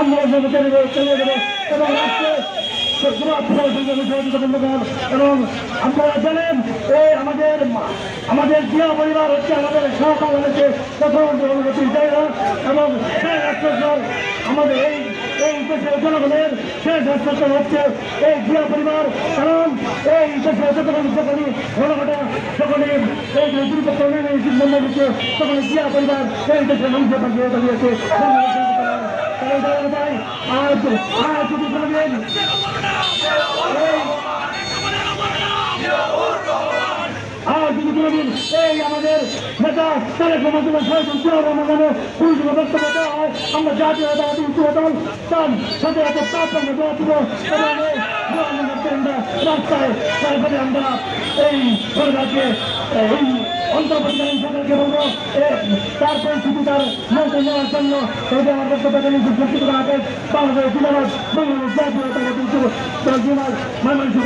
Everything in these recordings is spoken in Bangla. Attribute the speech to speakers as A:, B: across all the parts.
A: আমরা আমাদের জিয়া পরিবার হচ্ছে আমাদের সহকাল হচ্ছে প্রথম অনুভূতির জায়গা। এবং আমাদের এই এই দেশের জনগণের শেষ রাষ্ট্র হচ্ছে এই জিয়া পরিবার। কারণ এই দেশের যতক্ষণ যখনই ঘটনা যখনই এই তখন জিয়া পরিবার এই দেশের মানুষ দাঁড়িয়ে দাঁড়িয়েছে আজ আজ এই আমাদের নেতা তারেক রহমান সৈয়দ জিয়াউর রহমানের আমরা তারপরে আমরা এই সরকারকে, এই অন্তর্বর্তীকালীন সরকারকে বলব জন্য এটা আমার বক্তব্য। বাংলাদেশ জিন্দাবাদ, বাংলাদেশ জাতীয়তাবাদী ময়মনসিংহ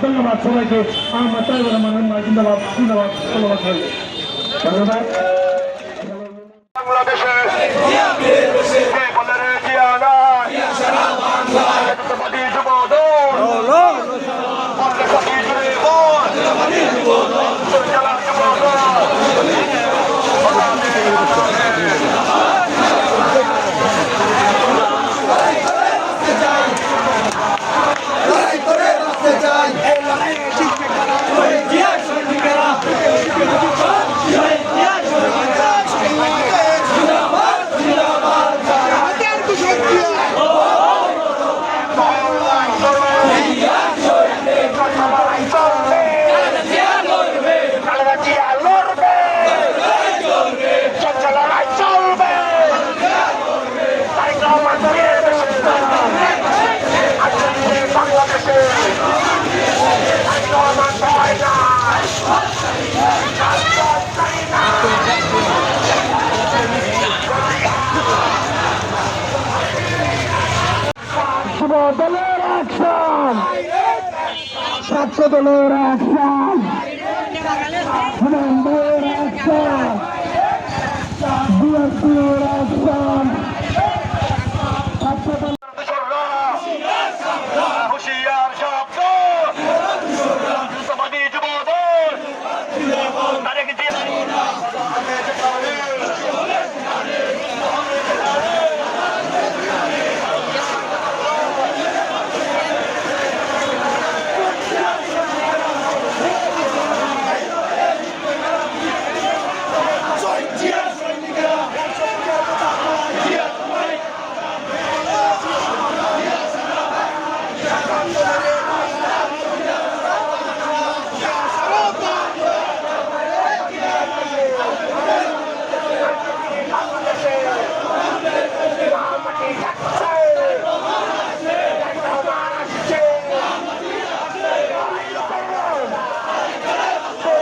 A: ধন্যবাদ। সবাইকে আমার তাহলে আমার মা জিন্দাবাদ জিন্দাবাদ ধন্যবাদ ধন্যবাদ
B: কে বলে রে জিয়া নাই জাতীয়তাবাদী যুব দল বললে সবই জুড়ে বল জেলা যুব দল
C: লড়াই করে বাঁচতে চাই
B: কালেরা জিয়া লড়বে চলছে লড়াই চলবে তারেক রহমান ফিরে এসেছে। আজকে বাংলাদেশে তারেক রহমান ভয় নাই
A: যুব দলের অ্যাকশন ছাত্র দলের অ্যাকশন দলের অ্যাকশন বিএনপির অ্যাকশন ছাত্র দল
B: হুশিয়ার শব্দ সমাধি যুব দল তারেক জিয়া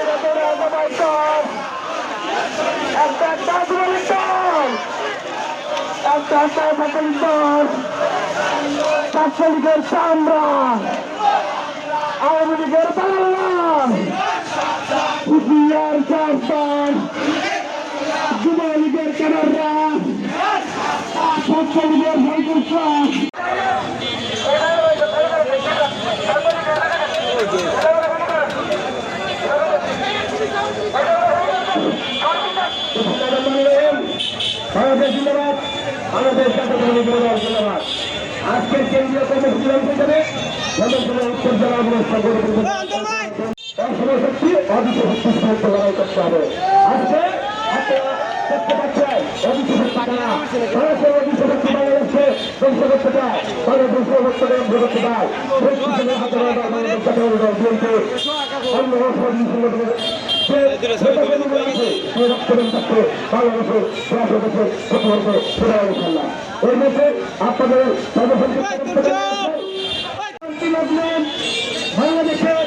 A: একটা দাসবলি দল একটা দাসবলি দল ছাত্রলীগের চামড়া। আওয়ামী লীগের বাংলাম হুশিয়ার সরকার যুবলীগের কেনাররা ছাত্রলীগের ভাইপুররা বাংলাদেশ জিন্দাবাদ বাংলাদেশ জাতীয় দল জিন্দাবাদ আজকের কেন্দ্রীয় কমিটি চূড়ান্ত হিসেবে উত্তর জেলা অবস্থা করে অসময় শক্তি শক্তি করতে হবে আজকে করতে চায় তারা বিশ্ব বক্তব্য করতে চায় সেই সুযোগে হাজার হাজার মানুষের সাথে অনুরোধ করতে অন্য বাংলাদেশের